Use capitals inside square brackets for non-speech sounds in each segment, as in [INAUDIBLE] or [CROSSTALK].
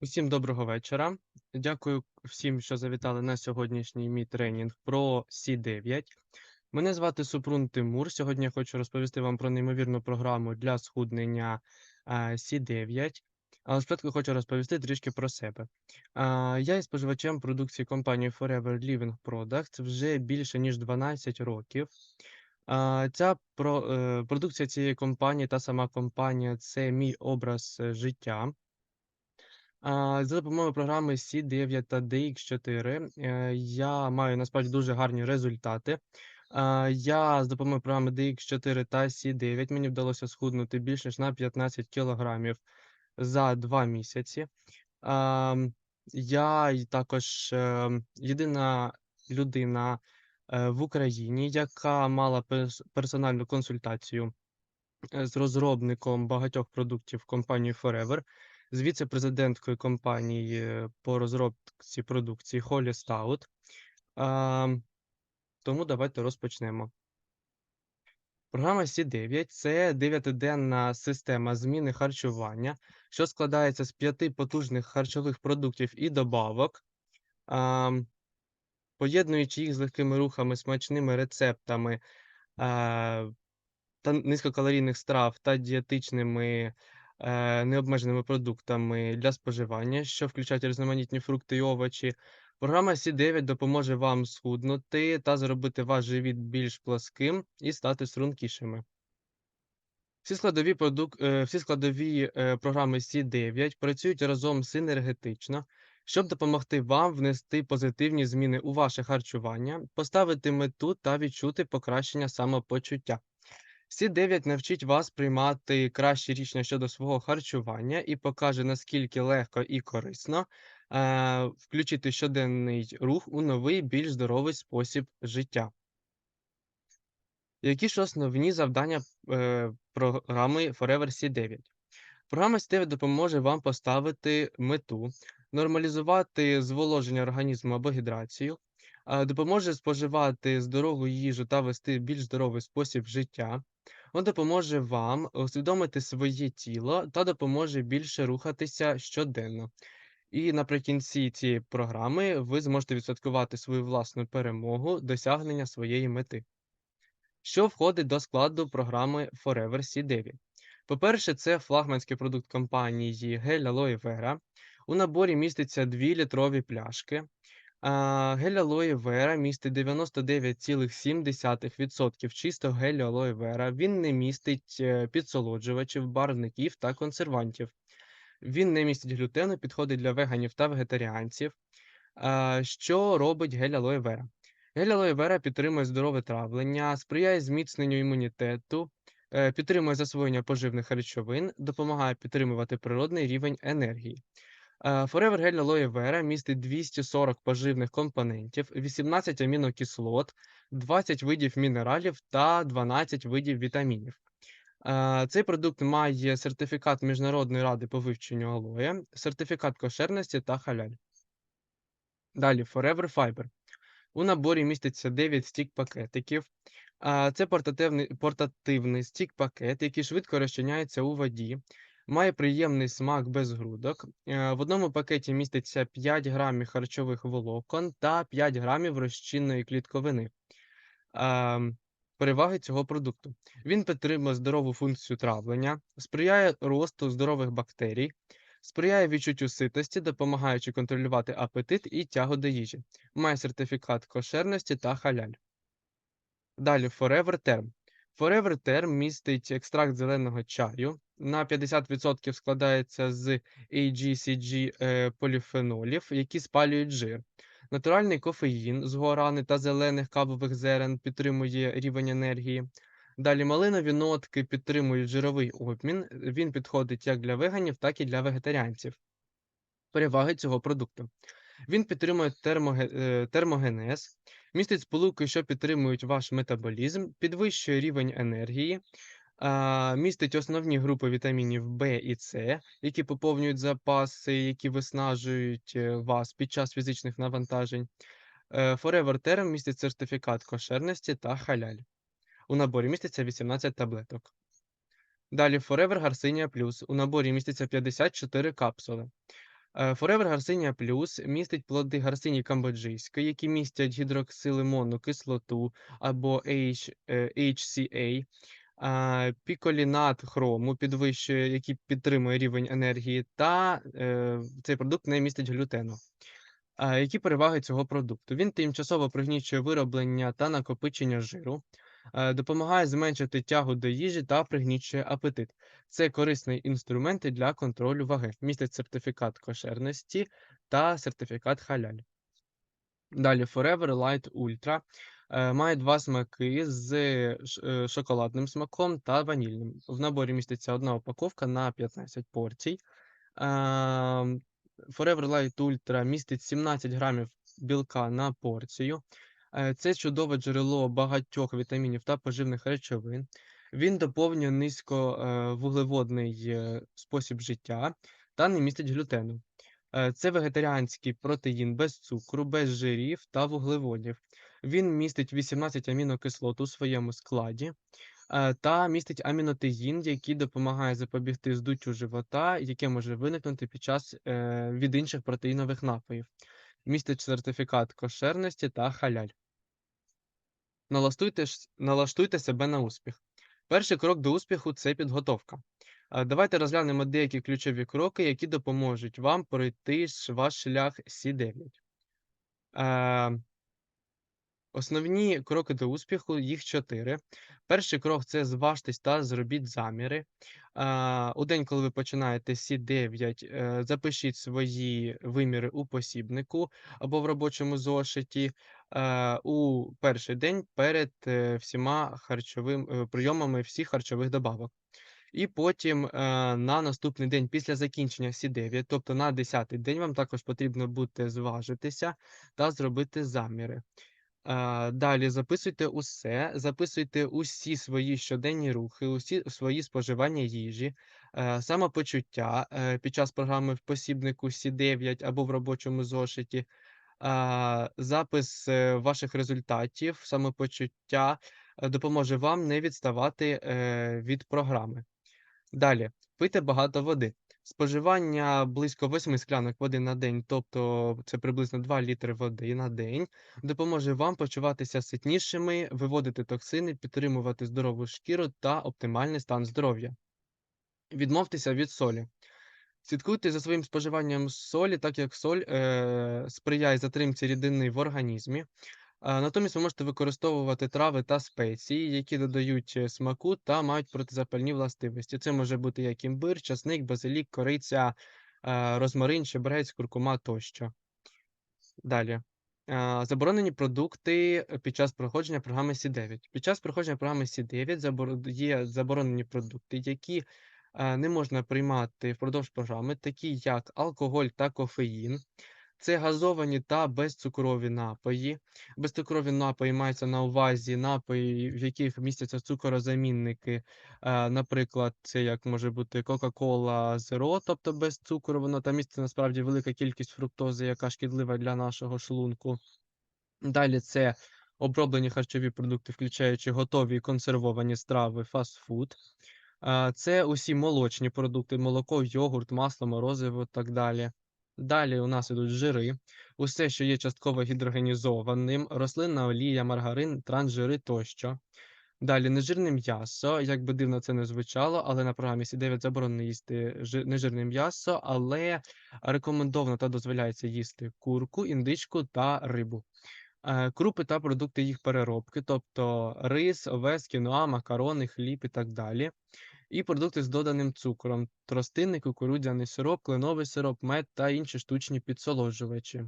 Усім доброго вечора. Дякую всім, що завітали на сьогоднішній мій тренінг про Сі9. Мене звати Супрун Тимур. Сьогодні я хочу розповісти вам про неймовірну програму для схуднення е, Сі9. Але спочатку хочу розповісти трішки про себе. Я є споживачем продукції компанії Forever Living Products вже більше ніж 12 років. Ця е, продукція цієї компанії та сама компанія це мій образ е, життя. За допомогою програми Сі9 та DX4 е, я маю насправді дуже гарні результати. Я з допомогою програми DX4 та Сі9 мені вдалося схуднути більш ніж на 15 кілограмів за 2 місяці. Я також ем, єдина людина е, в Україні, яка мала перс- персональну консультацію е, з розробником багатьох продуктів компанії Forever, з віце-президенткою компанії по розробці продукції Холі Стаут. Ам, Тому давайте розпочнемо. Програма Сі9 це дев'ятиденна система зміни харчування, що складається з п'яти потужних харчових продуктів і добавок, ам, поєднуючи їх з легкими рухами, смачними рецептами е, та низькокалорійних страв та дієтичними необмеженими продуктами для споживання, що включають різноманітні фрукти і овочі. Програма Сі9 допоможе вам схуднути та зробити ваш живіт більш плоским і стати стрункішими. Всі складові, продук... е, всі складові е, програми Сі9 працюють разом синергетично, щоб допомогти вам внести позитивні зміни у ваше харчування, поставити мету та відчути покращення самопочуття. Сі9 навчить вас приймати кращі рішення щодо свого харчування і покаже, наскільки легко і корисно е, включити щоденний рух у новий, більш здоровий спосіб життя. Які ж основні завдання е, програми Forever C9? Програма C9 допоможе вам поставити мету, нормалізувати зволоження організму або гідрацію, а, допоможе споживати здорову їжу та вести більш здоровий спосіб життя. Вона допоможе вам усвідомити своє тіло та допоможе більше рухатися щоденно. І наприкінці цієї програми ви зможете відсвяткувати свою власну перемогу, досягнення своєї мети. Що входить до складу програми Forever C9? По-перше, це флагманський продукт компанії гель Aloe Vera. У наборі міститься 2 літрові пляшки. А, Гель Aloe Vera містить 99,7% чистого гелю Aloe Vera. Він не містить е, підсолоджувачів, барвників та консервантів. Він не містить глютену, підходить для веганів та вегетаріанців. Що робить гель Aloe Vera? Гель Aloe Vera підтримує здорове травлення, сприяє зміцненню імунітету, е, підтримує засвоєння поживних речовин, допомагає підтримувати природний рівень енергії. Е, Forever Gel Aloe Vera містить 240 поживних компонентів, 18 амінокислот, 20 видів мінералів та 12 видів вітамінів. Е, Цей продукт має сертифікат Міжнародної ради по вивченню алоє, сертифікат кошерності та халяль. Далі Forever Fiber. У наборі міститься 9 стік-пакетиків. Це портативний, портативний стік-пакет, який швидко розчиняється у воді, має приємний смак без грудок. Е, В одному пакеті міститься 5 грамів харчових волокон та 5 грамів розчинної клітковини. Переваги цього продукту. Він підтримує здорову функцію травлення, сприяє росту здорових бактерій, сприяє відчуттю ситості, допомагаючи контролювати апетит і тягу до їжі. Має сертифікат кошерності та халяль. Далі Forever Term. Forever Term містить екстракт зеленого чаю. На 50% складається з AGCG е, поліфенолів, які спалюють жир. Натуральний кофеїн з гуарани та зелених кавових зерен підтримує рівень енергії. Далі малинові нотки підтримують жировий обмін. Він підходить як для веганів, так і для вегетаріанців. Переваги цього продукту. Він підтримує термоге- е, термогенез, містить сполуки, що підтримують ваш метаболізм, підвищує рівень енергії, містить основні групи вітамінів В і С, які поповнюють запаси, які виснажують е, вас під час фізичних навантажень. Е, Forever Term містить сертифікат кошерності та халяль. У наборі міститься 18 таблеток. Далі Forever Garcinia Plus. У наборі міститься 54 капсули. Е, Forever Garcinia Plus містить плоди гарсині камбоджийської, які містять гідроксилимонну кислоту або е, HCA, а, піколінат хрому підвищує, який підтримує рівень енергії, та е, цей продукт не містить глютену. Які переваги цього продукту? Він тимчасово пригнічує вироблення та накопичення жиру, е, допомагає зменшити тягу до їжі та пригнічує апетит. Це корисний інструмент для контролю ваги. Містить сертифікат кошерності та сертифікат халяль. Далі Forever Light Ultra е, має два смаки з е, шоколадним смаком та ванільним. В наборі міститься одна упаковка на 15 порцій. Forever Light Ultra містить 17 грамів білка на порцію. Е, Це чудове джерело багатьох вітамінів та поживних речовин. Він доповнює низьковуглеводний е, спосіб життя та не містить глютену. Е, Це вегетаріанський протеїн без цукру, без жирів та вуглеводів. Він містить 18 амінокислот у своєму складі е, та містить амінотеїн, який допомагає запобігти здуттю живота, яке може виникнути під час е, від інших протеїнових напоїв. Містить сертифікат кошерності та халяль. Налаштуйте, налаштуйте себе на успіх. Перший крок до успіху це підготовка. Давайте розглянемо деякі ключові кроки, які допоможуть вам пройти ваш шлях Сі9. Е, Основні кроки до успіху, їх чотири. Перший крок це зважтесь та зробіть заміри. У день, коли ви починаєте Сі9, е, запишіть свої виміри у посібнику або в робочому зошиті е, у перший день перед е, всіма харчовим е, прийомами всіх харчових добавок. І потім на наступний день після закінчення Сі9, тобто на 10-й день, вам також потрібно буде зважитися та зробити заміри. Далі записуйте усе, записуйте усі свої щоденні рухи, усі свої споживання їжі, е, самопочуття е, під час програми в посібнику Сі9 або в робочому зошиті, запис е, ваших результатів, самопочуття допоможе вам не відставати від програми. Далі, пийте багато води. Споживання близько 8 склянок води на день, тобто це приблизно 2 літри води на день, допоможе вам почуватися ситнішими, виводити токсини, підтримувати здорову шкіру та оптимальний стан здоров'я. Відмовтеся від солі. Слідкуйте за своїм споживанням солі, так як соль е, сприяє затримці рідини в організмі. Натомість ви можете використовувати трави та спеції, які додають е, смаку та мають протизапальні властивості. Це може бути як імбир, часник, базилік, кориця, розмарин, чебрець, куркума тощо. Далі. Заборонені продукти під час проходження програми Сі9. Під час проходження програми Сі9 заборо- є заборонені продукти, які не можна приймати впродовж програми, такі як алкоголь та кофеїн. Це газовані та безцукрові напої. Безцукрові напої маються на увазі напої, в яких містяться цукорозамінники. Е, Наприклад, це як може бути Coca-Cola Zero, тобто без цукру, воно там міститься насправді велика кількість фруктози, яка шкідлива для нашого шлунку. Далі це оброблені харчові продукти, включаючи готові і консервовані страви, фастфуд. Це усі молочні продукти: молоко, йогурт, масло, морозиво, так далі. Далі у нас ідуть жири, усе, що є частково гідрогенізованим, рослинна олія, маргарин, трансжири тощо. Далі нежирне м'ясо, як би дивно це не звучало, але на програмі Сі9 заборонено їсти нежирне м'ясо, але рекомендовано та дозволяється їсти курку, індичку та рибу. Е, Крупи та продукти їх переробки, тобто рис, овес, кіноа, макарони, хліб і так далі. І продукти з доданим цукром, тростинний, кукурудзяний сироп, кленовий сироп, мед та інші штучні підсолоджувачі.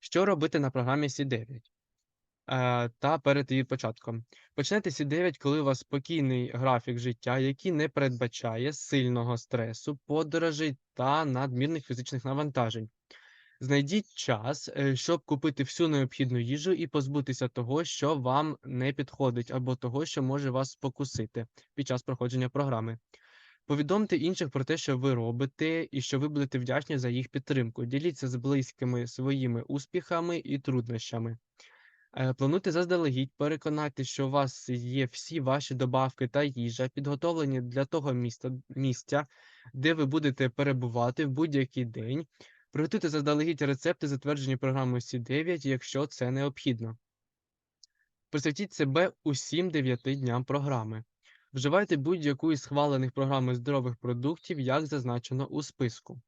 Що робити на програмі Сі9? Е, та перед її початком. Почнете Сі9, коли у вас спокійний графік життя, який не передбачає сильного стресу, подорожей та надмірних фізичних навантажень. Знайдіть час, е, щоб купити всю необхідну їжу і позбутися того, що вам не підходить, або того, що може вас спокусити під час проходження програми. Повідомте інших про те, що ви робите, і що ви будете вдячні за їх підтримку. Діліться з близькими своїми успіхами і труднощами. Е, Плануйте заздалегідь, переконайтесь, що у вас є всі ваші добавки та їжа, підготовлені для того міста, місця, де ви будете перебувати в будь-який день. Приготуйте заздалегідь рецепти, затверджені програмою Сі9, якщо це необхідно. Присвятіть себе усім 9 дням програми. Вживайте будь-яку із схвалених програми здорових продуктів, як зазначено у списку.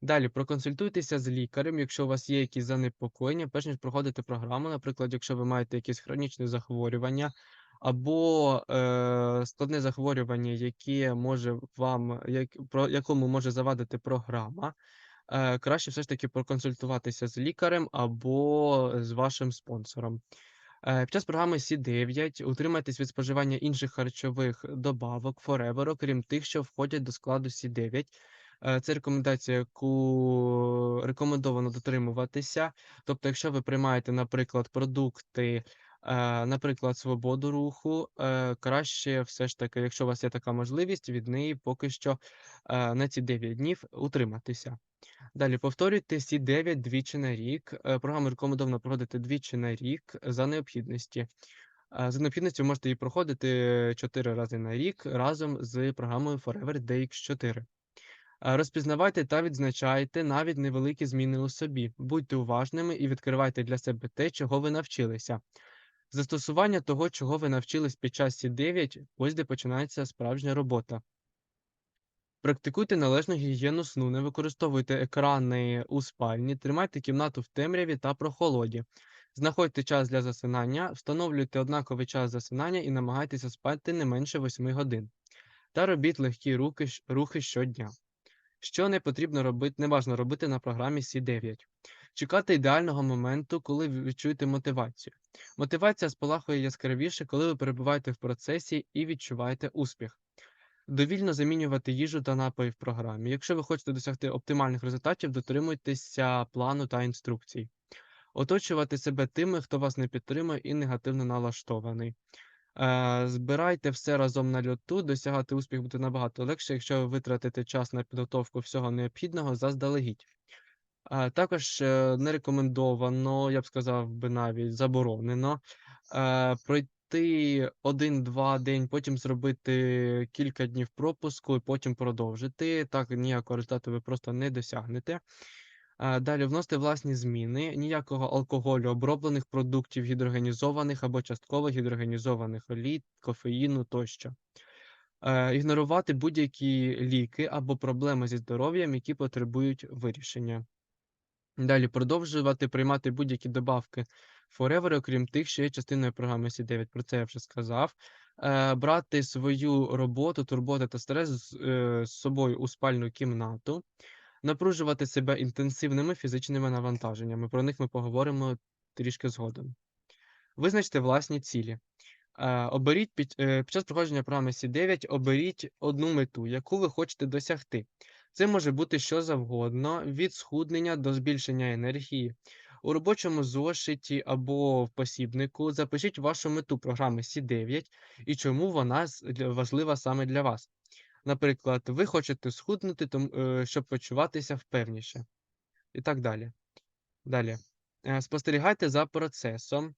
Далі проконсультуйтеся з лікарем, якщо у вас є якісь занепокоєння, перш ніж проходити програму, наприклад, якщо ви маєте якесь хронічне захворювання або е, складне захворювання, яке може вам, як, про якому може завадити програма, е, краще все ж таки проконсультуватися з лікарем або з вашим спонсором. Е, Під час програми Сі9 утримайтесь від споживання інших харчових добавок Forever, окрім тих, що входять до складу Сі9. Е, Це рекомендація, яку рекомендовано дотримуватися. Тобто, якщо ви приймаєте, наприклад, продукти, е, наприклад, свободу руху, е, краще все ж таки, якщо у вас є така можливість, від неї поки що е, на ці 9 днів утриматися. Далі повторюйте всі 9 двічі на рік. Програму рекомендовано проходити двічі на рік за необхідності. За необхідністю можете її проходити 4 рази на рік разом з програмою Forever DX4. Е, Розпізнавайте та відзначайте навіть невеликі зміни у собі. Будьте уважними і відкривайте для себе те, чого ви навчилися. Застосування того, чого ви навчились під час Сі9, ось де починається справжня робота. Практикуйте належну гігієну сну, не використовуйте екрани у спальні, тримайте кімнату в темряві та прохолоді. Знаходьте час для засинання, встановлюйте однаковий час засинання і намагайтеся спати не менше 8 годин. Та робіть легкі руки, рухи щодня. Що не потрібно робити, не важно робити на програмі Сі9. Чекати ідеального моменту, коли ви відчуєте мотивацію. Мотивація спалахує яскравіше, коли ви перебуваєте в процесі і відчуваєте успіх. Довільно замінювати їжу та напої в програмі. Якщо ви хочете досягти оптимальних результатів, дотримуйтеся плану та інструкцій. Оточувати себе тими, хто вас не підтримує і негативно налаштований. Е, збирайте все разом на льоту, досягати успіху буде набагато легше, якщо ви витратите час на підготовку всього необхідного заздалегідь. Е, також е, не рекомендовано, я б сказав би навіть заборонено, е, пройти один-два день, потім зробити кілька днів пропуску і потім продовжити. Так ніякого результату ви просто не досягнете. Далі вносити власні зміни, ніякого алкоголю, оброблених продуктів, гідрогенізованих або частково гідрогенізованих олій, кофеїну тощо. Ігнорувати будь-які ліки або проблеми зі здоров'ям, які потребують вирішення. Далі продовжувати приймати будь-які добавки Forever, окрім тих, що є частиною програми Сі9. Про це я вже сказав. Е, брати свою роботу, турботи та стрес з, е, з собою у спальну кімнату, напружувати себе інтенсивними фізичними навантаженнями. Про них ми поговоримо трішки згодом. Визначте власні цілі. Е, оберіть під, під час проходження програми Сі9 оберіть одну мету, яку ви хочете досягти. Це може бути що завгодно, від схуднення до збільшення енергії. У робочому зошиті або в посібнику запишіть вашу мету програми Сі9 і чому вона важлива саме для вас. Наприклад, ви хочете схуднути, е, щоб почуватися впевніше. І так далі. Далі. Е, Спостерігайте за процесом.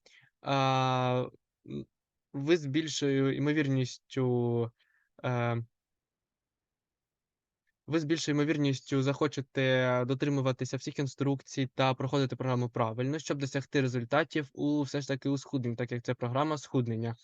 Ви з більшою ймовірністю е, ви з більшою ймовірністю захочете дотримуватися всіх інструкцій та проходити програму правильно, щоб досягти результатів у все ж таки у схудненні, так як це програма схуднення.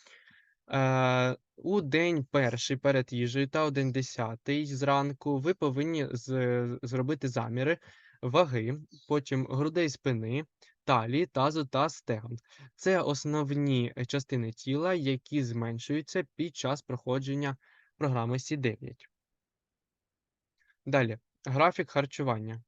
Е, у день перший перед їжею та у день десятий зранку ви повинні з- зробити заміри ваги, потім грудей спини, талії, тазу та стегон. Це основні частини тіла, які зменшуються під час проходження програми Сі9. Далі. Графік харчування.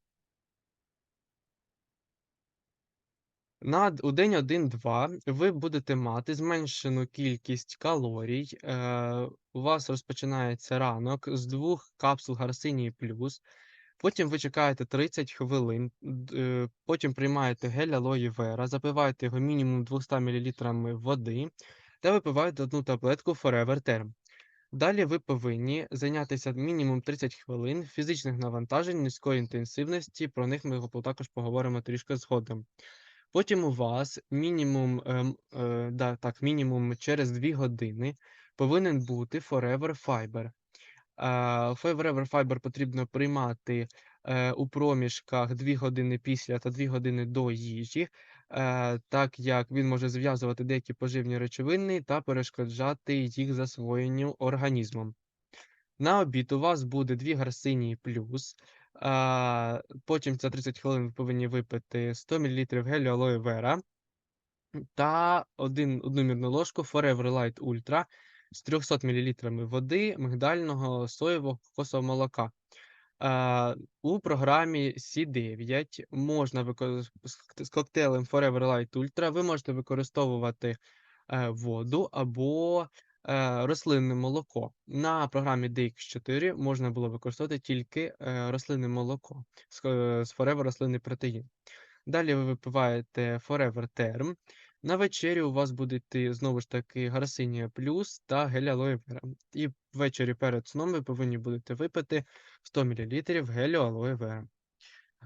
На день 1-2 ви будете мати зменшену кількість калорій. Е, у вас розпочинається ранок з двох капсул Гарсинії плюс. Потім ви чекаєте 30 хвилин, е, потім приймаєте гель алої вера, запиваєте його мінімум 200 мл води та випиваєте одну таблетку Forever Term. Далі ви повинні зайнятися мінімум 30 хвилин фізичних навантажень низької інтенсивності. Про них ми також поговоримо трішки згодом. Потім у вас мінімум, ем, е, да, так, мінімум через 2 години повинен бути Forever Fiber. А, Forever Fiber потрібно приймати е, у проміжках 2 години після та 2 години до їжі, е, так як він може зв'язувати деякі поживні речовини та перешкоджати їх засвоєнню організмом. На обід у вас буде 2 гарсині плюс. Потім за 30 хвилин ви повинні випити 100 мл гелю алоє вера та один, одну мірну ложку Forever Light Ultra з 300 мл води мигдального соєвого кокосового молока. У програмі C9 можна вико- з кок- з коктейлем Forever Light Ultra ви можете використовувати е, воду або е, рослинне молоко. На програмі DX4 можна було використовувати тільки е, рослинне молоко з, е, з Forever рослинний протеїн. Далі ви випиваєте Forever Term. На вечері у вас буде знову ж таки Гарсинія плюс та гель алоє вера. І ввечері перед сном ви повинні будете випити 100 мл гелю алоє вера.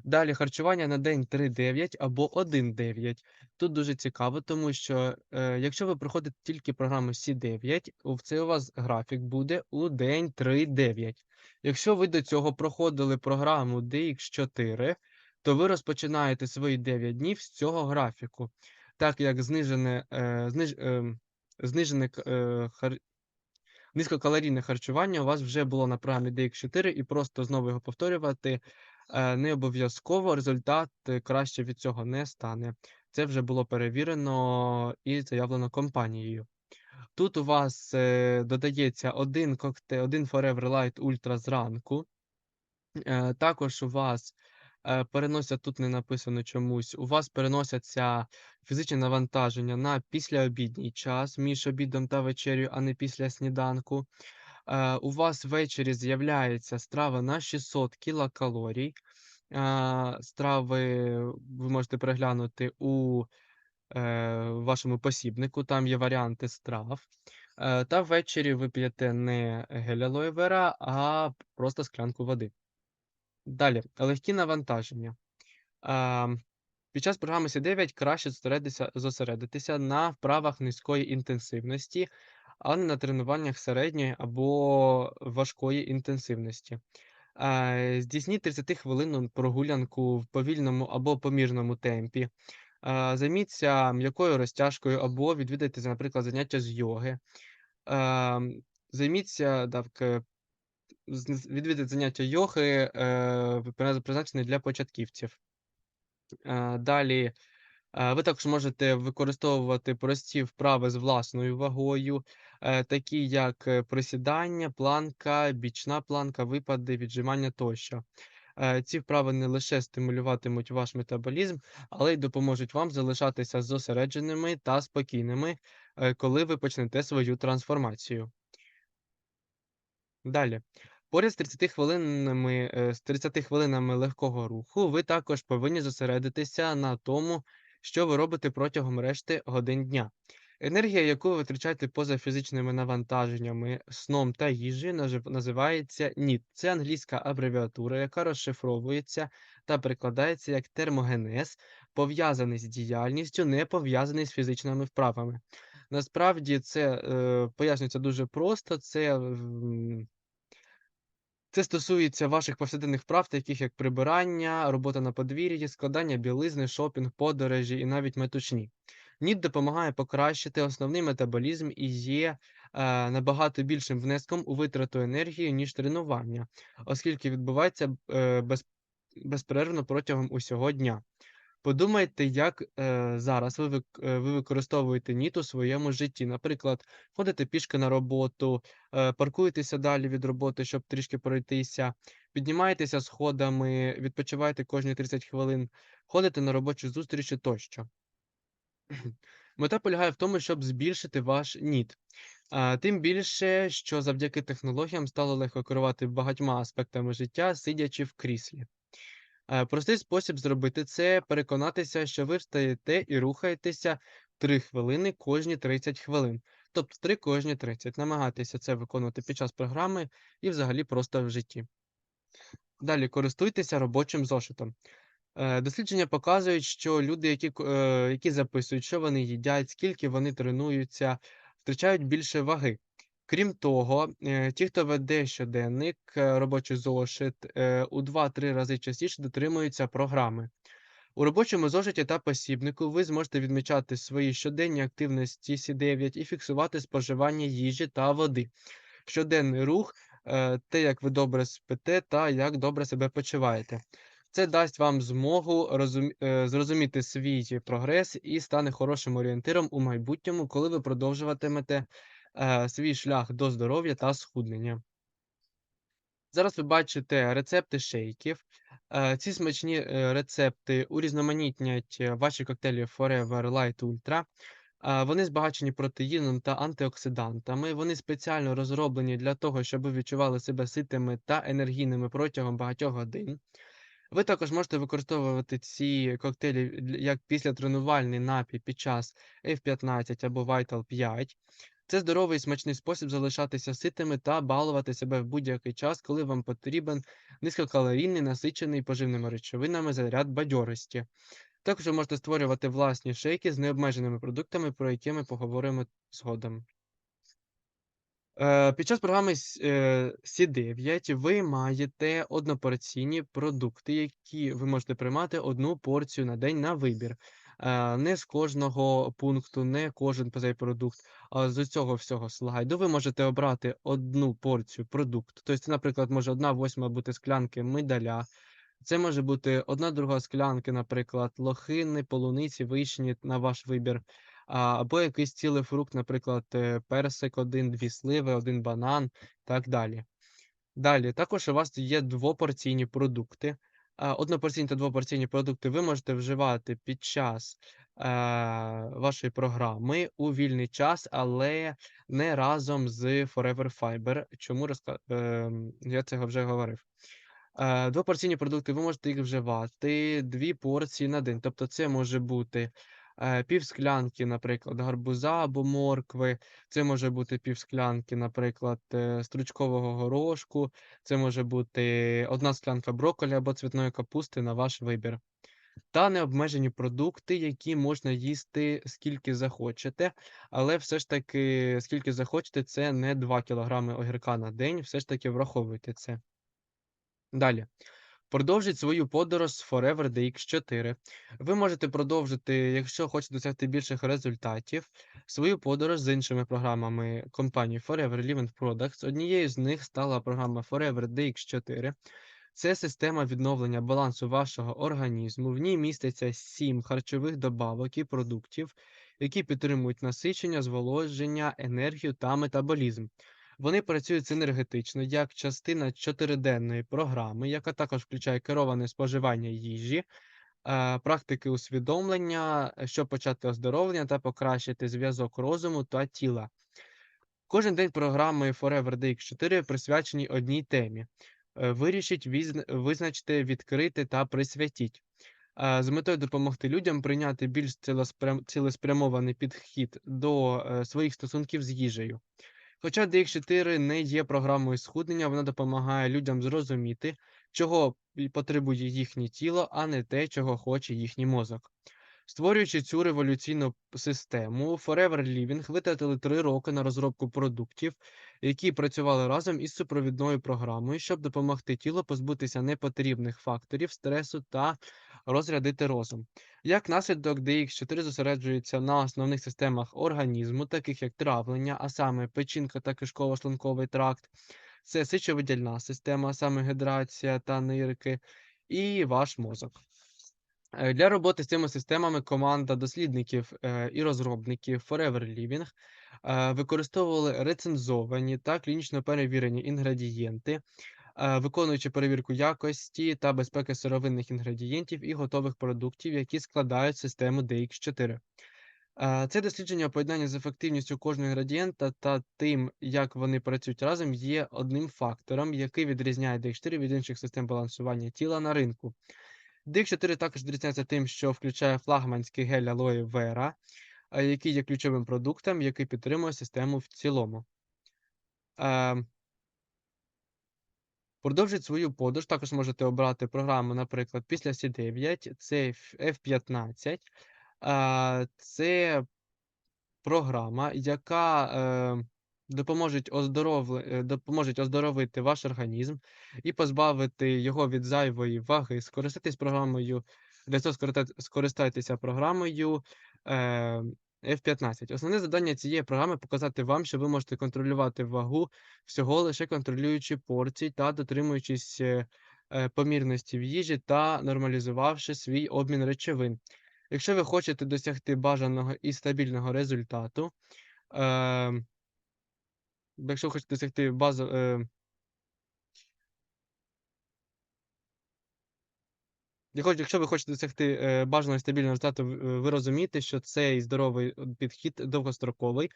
Далі харчування на день 3-9 або 1-9. Тут дуже цікаво, тому що е, якщо ви проходите тільки програму C9, у- це у вас графік буде у день 3-9. Якщо ви до цього проходили програму DX4, то ви розпочинаєте свої 9 днів з цього графіку, так як знижене, е, зниж, е, знижене е, хар... низькокалорійне харчування у вас вже було на програмі DX4, і просто знову його повторювати е, не обов'язково результат краще від цього не стане. Це вже було перевірено і заявлено компанією. Тут у вас додається один коктейль, один Forever Light Ultra зранку. Також у вас е, переносять, тут не написано чомусь, у вас переносяться фізичні навантаження на післяобідній час між обідом та вечерю, а не після сніданку. Е, у вас ввечері з'являється страва на 600 кілокалорій. Е, страви ви можете переглянути у вашому посібнику, там є варіанти страв. Та ввечері ви п'єте не гель алоє вера, а просто склянку води. Далі, легкі навантаження. Під час програми С9 краще зосередитися, на вправах низької інтенсивності, а не на тренуваннях середньої або важкої інтенсивності. Здійсніть 30 хвилинну прогулянку в повільному або помірному темпі. Займіться м'якою розтяжкою або відвідайте, наприклад, заняття з йоги. Займіться так, відвідати заняття йоги, е, призначене для початківців. Е, Далі е, ви також можете використовувати прості вправи з власною вагою, такі як присідання, планка, бічна планка, випади, віджимання тощо. Ці вправи не лише стимулюватимуть ваш метаболізм, але й допоможуть вам залишатися зосередженими та спокійними, коли ви почнете свою трансформацію. Далі. Поряд з 30 хвилинами, е, з 30 хвилинами легкого руху, ви також повинні зосередитися на тому, що ви робите протягом решти годин дня. Енергія, яку ви витрачаєте поза фізичними навантаженнями, сном та нажив- називається NEAT. Це англійська абревіатура, яка розшифровується та перекладається як термогенез, пов'язаний з діяльністю, не пов'язаний з фізичними вправами. Насправді це е, пояснюється дуже просто. Це це стосується ваших повсякденних вправ, таких як прибирання, робота на подвір'ї, складання білизни, шопінг, подорожі і навіть метушні. НІД допомагає покращити основний метаболізм і є е, набагато більшим внеском у витрату енергії, ніж тренування, оскільки відбувається е, без, безперервно протягом усього дня. Подумайте, як е, зараз ви, е, ви використовуєте ніт у своєму житті. Наприклад, ходите пішки на роботу, е, паркуєтеся далі від роботи, щоб трішки пройтися, піднімаєтеся сходами, відпочиваєте кожні 30 хвилин, ходите на робочі зустрічі тощо. [CLEARS THROAT] Мета полягає в тому, щоб збільшити ваш ніт. А, тим більше, що завдяки технологіям стало легко керувати багатьма аспектами життя, сидячи в кріслі. Е, Простий спосіб зробити це переконатися, що ви встаєте і рухаєтеся 3 хвилини кожні 30 хвилин. Тобто 3 кожні 30. Намагайтеся це виконувати під час програми і взагалі просто в житті. Далі користуйтеся робочим зошитом. Е, дослідження показують, що люди, які е, які записують, що вони їдять, скільки вони тренуються, втрачають більше ваги. Крім того, е, ті, хто веде щоденник, е, робочий зошит, е, у 2-3 рази частіше дотримуються програми. У робочому зошиті та посібнику ви зможете відмічати свої щоденні активності Сі9 і фіксувати споживання їжі та води, щоденний рух, те, як ви добре спите та як добре себе почуваєте. Це дасть вам змогу розум... зрозуміти свій прогрес і стане хорошим орієнтиром у майбутньому, коли ви продовжуватимете свій шлях до здоров'я та схуднення. Зараз ви бачите рецепти шейків. Е, ці смачні е, рецепти урізноманітнять е, ваші коктейлі Forever Light Ultra. Е, вони збагачені протеїном та антиоксидантами. Вони спеціально розроблені для того, щоб ви відчували себе ситими та енергійними протягом багатьох годин. Ви також можете використовувати ці коктейлі як післятренувальний напій під час F15 або Vital 5. Це здоровий і смачний спосіб залишатися ситими та балувати себе в будь-який час, коли вам потрібен низькокалорійний, насичений поживними речовинами заряд бадьорості. Також ви можете створювати власні шейки з необмеженими продуктами, про які ми поговоримо згодом. Е, Під час програми С- е, Сі9 ви маєте однопорційні продукти, які ви можете приймати одну порцію на день на вибір. Е, Не з кожного пункту, не кожен продукт, а з цього всього слайду ви можете обрати одну порцію продукту. Тобто, наприклад, може одна восьма бути склянки миндаля, це може бути одна друга склянки, наприклад, лохини, полуниці, вишні на ваш вибір. Або якийсь цілий фрукт, наприклад, е, персик, один, дві сливи, один банан, так далі. Далі, також у вас є двопорційні продукти. А, Однопорційні та двопорційні продукти ви можете вживати під час е, вашої програми у вільний час, але не разом з Forever Fiber. Чому розка... е, я це вже говорив. Е, Двопорційні продукти ви можете їх вживати дві порції на день. Тобто, це може бути е, півсклянки, наприклад, гарбуза або моркви. Це може бути півсклянки, наприклад, е, стручкового горошку. Це може бути одна склянка брокколі або цвітної капусти на ваш вибір. Та необмежені продукти, які можна їсти скільки захочете, але все ж таки, скільки захочете, це не 2 кілограми огірка на день. Все ж таки враховуйте це. Далі. Продовжіть свою подорож з Forever DX4. Ви можете продовжити, якщо хочете досягти більших результатів, свою подорож з іншими програмами компанії Forever Living Products. Однією з них стала програма Forever DX4. Це система відновлення балансу вашого організму. В ній міститься 7 харчових добавок і продуктів, які підтримують насичення, зволоження, енергію та метаболізм. Вони працюють синергетично як частина чотириденної програми, яка також включає кероване споживання їжі, е, практики усвідомлення, е, щоб почати оздоровлення та покращити зв'язок розуму та тіла. Кожен день програми Forever DX4 присвячені одній темі. Е, Вирішіть, визначте, відкрити та присвятіть. З метою допомогти людям прийняти більш цілеспрямований підхід до своїх стосунків з їжею. Хоча DX4 не є програмою схуднення, вона допомагає людям зрозуміти, чого потребує їхнє тіло, а не те, чого хоче їхній мозок. Створюючи цю революційну систему, Forever Living витратили три роки на розробку продуктів, які працювали разом із супровідною програмою, щоб допомогти тілу позбутися непотрібних факторів стресу та розрядити розум. Як наслідок, DX4 зосереджується на основних системах організму, таких як травлення, а саме печінка та кишково-шлунковий тракт, це сечовидільна система, саме гідрація та нирки, і ваш мозок. Е, Для роботи з цими системами команда дослідників е, і розробників Forever Living е, використовували рецензовані та клінічно перевірені інгредієнти, виконуючи перевірку якості та безпеки сировинних інгредієнтів і готових продуктів, які складають систему DX4. Е, Це дослідження поєднання з ефективністю кожного інгредієнта та тим, як вони працюють разом, є одним фактором, який відрізняє DX4 від інших систем балансування тіла на ринку. DX4 також відрізняється тим, що включає флагманський гель алоє вера, е, який є ключовим продуктом, який підтримує систему в цілому. Продовжить свою подорож також можете обрати програму, наприклад, після Сі9, це Ф F15. Це програма, яка, е, оздоровли е, оздоровити ваш організм і позбавити його від зайвої ваги. Скористайтесь програмою для цього скориста скористайтеся програмою, е, F15. Основне завдання цієї програми показати вам, що ви можете контролювати вагу всього лише контролюючи порції та дотримуючись, е, е, помірності в їжі та нормалізувавши свій обмін речовин. Якщо ви хочете досягти бажаного і стабільного результату, ем якщо хочете досягти базо е Я хочу якщо ви хочете досягти, е, бажаного і стабільного результату, ви розумієте, що цей здоровий, е, підхід довгостроковий,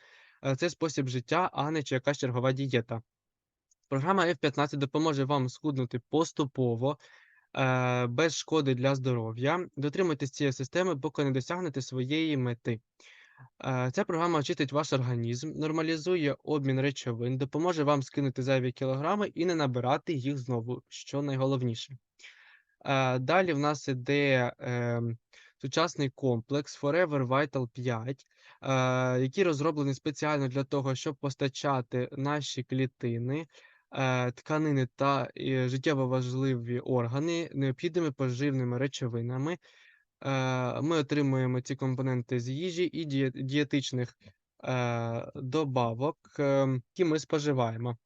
е, це спосіб життя, а не чи якась чергова дієта. Програма F15 допоможе вам схуднути поступово, е, без шкоди для здоров'я. Дотримуйтесь цієї системи, поки не досягнете своєї мети. Е, ця програма очистить ваш організм, нормалізує обмін речовин, допоможе вам скинути зайві кілограми і не набирати їх знову, що найголовніше. Е, далі в нас іде, ем, сучасний комплекс Forever Vital 5, е, який розроблений спеціально для того, щоб постачати наші клітини, е, тканини та, життєво важливі органи необхідними поживними речовинами. Ми отримуємо ці компоненти з їжі і дієтичних, добавок, ем, які ми споживаємо.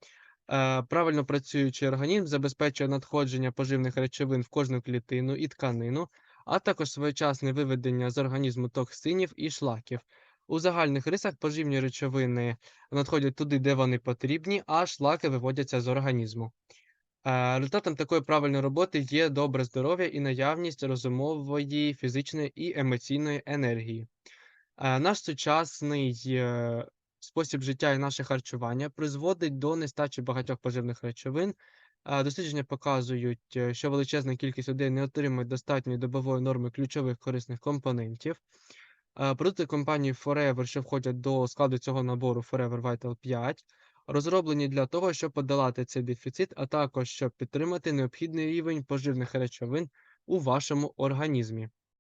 Е, правильно працюючий організм забезпечує надходження поживних речовин в кожну клітину і тканину, а також своєчасне виведення з організму токсинів і шлаків. У загальних рисах поживні речовини надходять туди, де вони потрібні, а шлаки виводяться з організму. Е, результатом такої правильної роботи є добре здоров'я і наявність розумової, фізичної і емоційної енергії. Е, наш сучасний, спосіб життя і наше харчування призводить до нестачі багатьох поживних речовин. Дослідження показують, е, що величезна кількість людей не отримують достатньої добової норми ключових корисних компонентів. Продукти компанії Forever, що входять до складу цього набору Forever Vital 5, розроблені для того, щоб подолати цей дефіцит, а також щоб підтримати необхідний рівень поживних речовин у вашому організмі.